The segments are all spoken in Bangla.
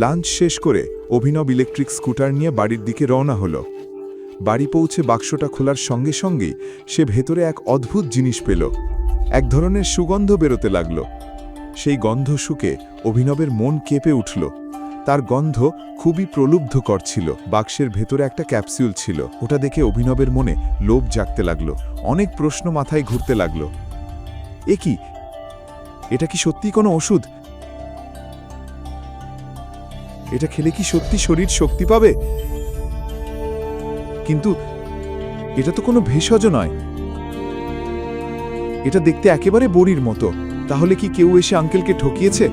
লাঞ্চ শেষ করে অভিনব ইলেকট্রিক স্কুটার নিয়ে বাড়ির দিকে রওনা হলো। বাড়ি পৌঁছে বাক্সটা খোলার সঙ্গে সঙ্গেই সে ভেতরে এক অদ্ভুত জিনিস পেল। এক ধরনের সুগন্ধ বেরোতে লাগল। সেই গন্ধ শুকে অভিনবের মন কেঁপে উঠল। তার গন্ধ খুবই প্রলুব্ধকর ছিল। বাক্সের ভেতরে একটা ক্যাপসিউল ছিল। ওটা দেখে অভিনবের মনে লোভ জাগতে লাগল। অনেক প্রশ্ন মাথায় ঘুরতে লাগল। এ কি? এটা কি সত্যি কোনো ওষুধ? এটা খেলে কি সত্যি শরীর শক্তি পাবে? কিন্তু এটা তো কোনো ভেষজ নয়। এটা দেখতে একেবারে বড়ির মতো। তাহলে কি কেউ এসে আঙ্কেলকে ঠকিয়েছে?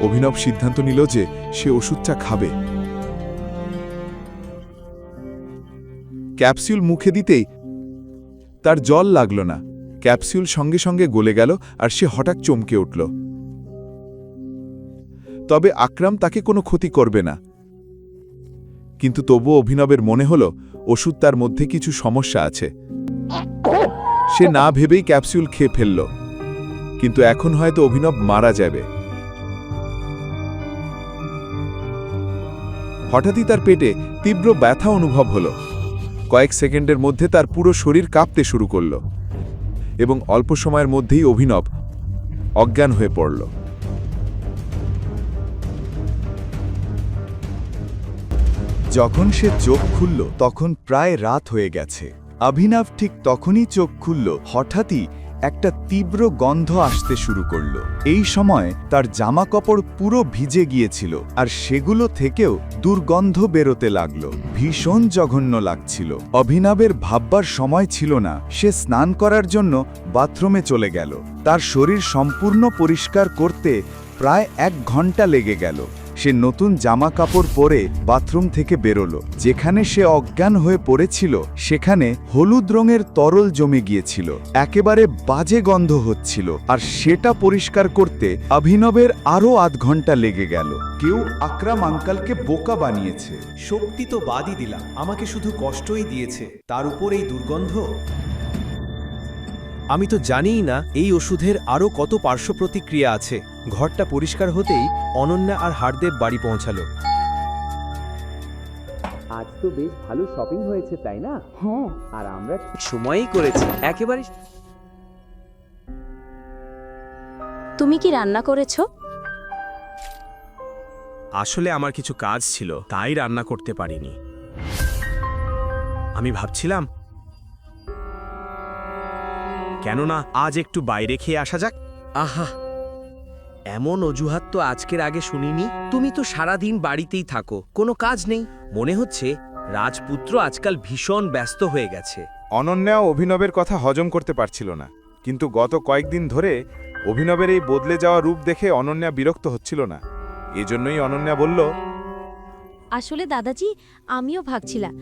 অভিনব সিদ্ধান্ত নিল যে সে ওষুধটা খাবে। ক্যাপসিউল মুখে দিতেই তার জল লাগল না। ক্যাপসিউল সঙ্গে সঙ্গে গলে গেল আর সে হঠাৎ চমকে উঠল। তবে আকরাম তাকে কোনো ক্ষতি করবে না। কিন্তু তবু অভিনবের মনে হল, ওষুধ তার মধ্যে কিছু সমস্যা আছে। সে না ভেবেই ক্যাপসুল খেয়ে ফেলল। কিন্তু এখন হয়তো অভিনব মারা যাবে। হঠাৎই তার পেটে তীব্র ব্যথা অনুভব হল। কয়েক সেকেন্ডের মধ্যে তার পুরো শরীর কাঁপতে শুরু করল এবং অল্প সময়ের মধ্যেই অভিনব অজ্ঞান হয়ে পড়ল। যখন সে চোখ খুলল, তখন প্রায় রাত হয়ে গেছে। অভিনব ঠিক তখনই চোখ খুলল, হঠাৎই একটা তীব্র গন্ধ আসতে শুরু করল। এই সময় তার জামা কাপড় পুরো ভিজে গিয়েছিল, আর সেগুলো থেকেও দুর্গন্ধ বেরোতে লাগল। ভীষণ জঘন্য লাগছিল। অভিনবের ভাববার সময় ছিল না। সে স্নান করার জন্য বাথরুমে চলে গেল। তার শরীর সম্পূর্ণ পরিষ্কার করতে প্রায় এক ঘণ্টা লেগে গেল। সে নতুন জামা কাপড় পরে বাথরুম থেকে বেরোলো। যেখানে সে অজ্ঞান হয়ে পড়েছিল, সেখানে হলুদ রঙের তরল জমে গিয়েছিল। একেবারে বাজে গন্ধ হচ্ছিল, আর সেটা পরিষ্কার করতে অভিনবের আরও আধ ঘণ্টা লেগে গেল। কেউ আকরাম আঙ্কালকে বোকা বানিয়েছে। শক্তি তো বাদই দিলাম, আমাকে শুধু কষ্টই দিয়েছে, তার উপর এই দুর্গন্ধ? আমি তো জানিই না এই ওষুধের আরও কত পার্শ্ব প্রতিক্রিয়া আছে। ঘরটা পরিষ্কার হতেই অনন্যা আর হারদেব বাড়ি পৌঁছালো। আজ তো বেশ ভালো শপিং হয়েছে তাই না? হ্যাঁ। আর আমরা ঠিক সময়েই করেছি একেবারে তুমি কি রান্না করেছ? আসলে আমার কিছু কাজ ছিল তাই রান্না করতে পারিনি। আমি ভাবছিলাম কেননা আজ একটু বাইরে খেয়ে আসা যাক। আহা এমন অজুহাত তো আজকের আগে শুনিনি। তুমি তো সারাদিন বাড়িতেই থাকো কোনো কাজ নেই। মনে হচ্ছে রাজপুত্র আজকাল ভীষণ ব্যস্ত হয়ে গেছে। অনন্যাও অভিনবের কথা হজম করতে পারছিল না কিন্তু গত কয়েকদিন ধরে অভিনবের এই বদলে যাওয়া রূপ দেখে অনন্যা বিরক্ত হচ্ছিল না। এজন্যই অনন্যা বলল আসলে দাদাজি আমিও ভাবছিলাম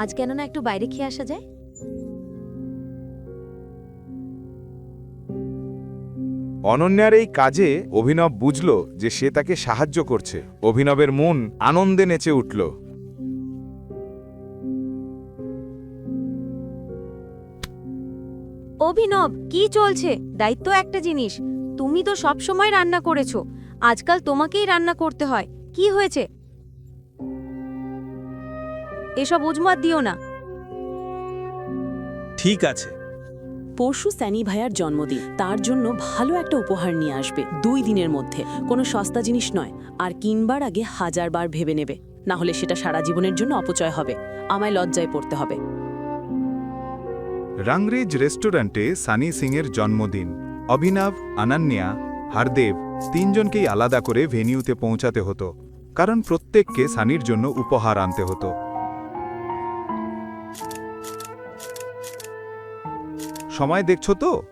আজ কেননা একটু বাইরে খেয়ে আসা যায়। অনন্যার এই কাজে অভিনব বুঝল যে সে তাকে সাহায্য করছে। অভিনবের মন আনন্দে নেচে উঠল। অভিনব কি চলছে? দায়িত্ব একটা জিনিস। তুমি তো সব সময় রান্না করেছ। আজকাল তোমাকেই রান্না করতে হয়। কি হয়েছে? এসব উজমাত দিও না। ঠিক আছে। পরশু স্যানি ভাইয়ার জন্মদিন। তার জন্য ভালো একটা উপহার নিয়ে আসবে, দুই দিনের মধ্যে। কোনো সস্তা জিনিস নয়, আর কিনবার আগে হাজারবার ভেবে নেবে। না হলে সেটা সারা জীবনের জন্য অপচয় হবে। আমায় লজ্জায় পড়তে হবে। রাংরেজ রেস্টুরেন্টে সানি সিংয়ের জন্মদিন। অভিনব, অনন্যা, হারদেব তিনজনকেই আলাদা করে ভেনিউতে পৌঁছাতে হতো। কারণ প্রত্যেককে সানির জন্য উপহার আনতে হতো। সময় দেখছ তো?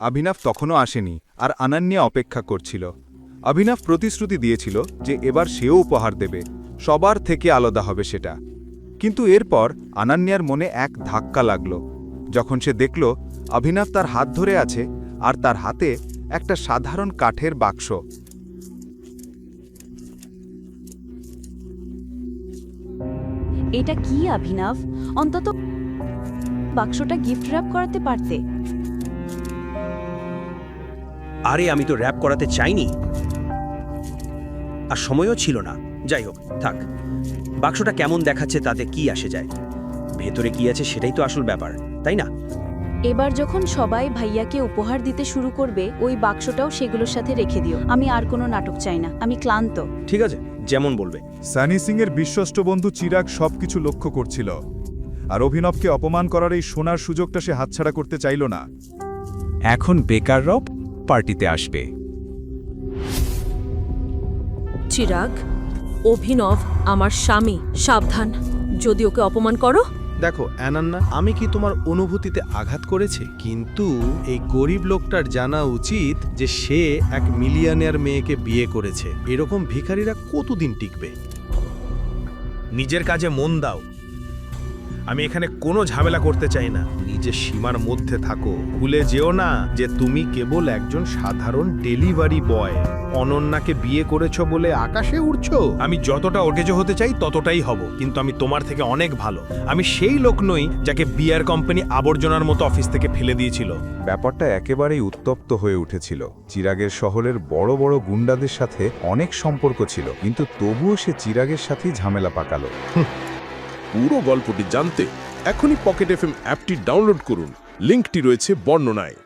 অভিনব তখনও আসেনি আর অনন্যা অপেক্ষা করছিল। অভিনব প্রতিশ্রুতি দিয়েছিল যে এবার সেও উপহার দেবে, সবার থেকে আলাদা হবে সেটা। কিন্তু এরপর আনান্যার মনে এক ধাক্কা লাগল। যখন সে দেখল অভিনব তার হাত ধরে আছে আর তার হাতে একটা সাধারণ কাঠের বাক্স। এটা কি অভিনব? অন্তত বাক্সটা গিফট র্যাপ করাতে পারতে। আরে আমি তো র্যাপ করাতে চাইনি। আর সময়ও ছিল না। যাই হোক থাক। বাক্সটা কেমন দেখাচ্ছে তাতে কি আসে যায়? ভেতরে কি আছে সেটাই তো আসল ব্যাপার তাই না? এবার যখন সবাই ভাইয়াকে উপহার দিতে শুরু করবে ওই বাক্সটাও সেগুলোর সাথে রেখে দিও। আমি আর কোনো নাটক চাই না। আমি ক্লান্ত। ঠিক আছে যেমন বলবে। সানি সিং এর বিশ্বস্ত বন্ধু চিরাগ সবকিছু লক্ষ্য করছিল। আর অভিনবকে অপমান করার এই সোনার সুযোগটা সে হাতছাড়া করতে চাইল না। এখন বেকাররাও পার্টিতে আসবে। চিরাগ অভিনব আমার স্বামী সাবধান। যদি ওকে অপমান করো? দেখো অ্যানান্না আমি কি তোমার অনুভূতিতে আঘাত করেছি? কিন্তু এই গরিব লোকটার জানা উচিত যে সে এক মিলিয়নের মেয়েকে বিয়ে করেছে। এরকম ভিখারিরা কতদিন টিকবে? নিজের কাজে মন দাও। আমি এখানে কোনো ঝামেলা করতে চাই না। নিজের সীমার মধ্যে থাকো। ভুলে যেও না যে তুমি কেবল একজন সাধারণ ডেলিভারি বয়। অনন্যাকে বিয়ে করেছ বলে আকাশে উড়ছো। আমি যতটা ওটেজো হতে চাই ততটাই হব কিন্তু আমি তোমার থেকে অনেক ভালো। আমি সেই লোক নই যাকে বিয়ার কোম্পানি আবর্জনার মতো অফিস থেকে ফেলে দিয়েছিল। ব্যাপারটা একেবারেই উত্তপ্ত হয়ে উঠেছিল। চিরাগের শহরের বড় বড় গুন্ডাদের সাথে অনেক সম্পর্ক ছিল কিন্তু তবুও সে চিরাগের সাথেই ঝামেলা পাকালো। পুরো গল্পটি জানতে এখনই পকেট এফএম অ্যাপটি ডাউনলোড করুন। লিঙ্কটি রয়েছে বর্ণনায়।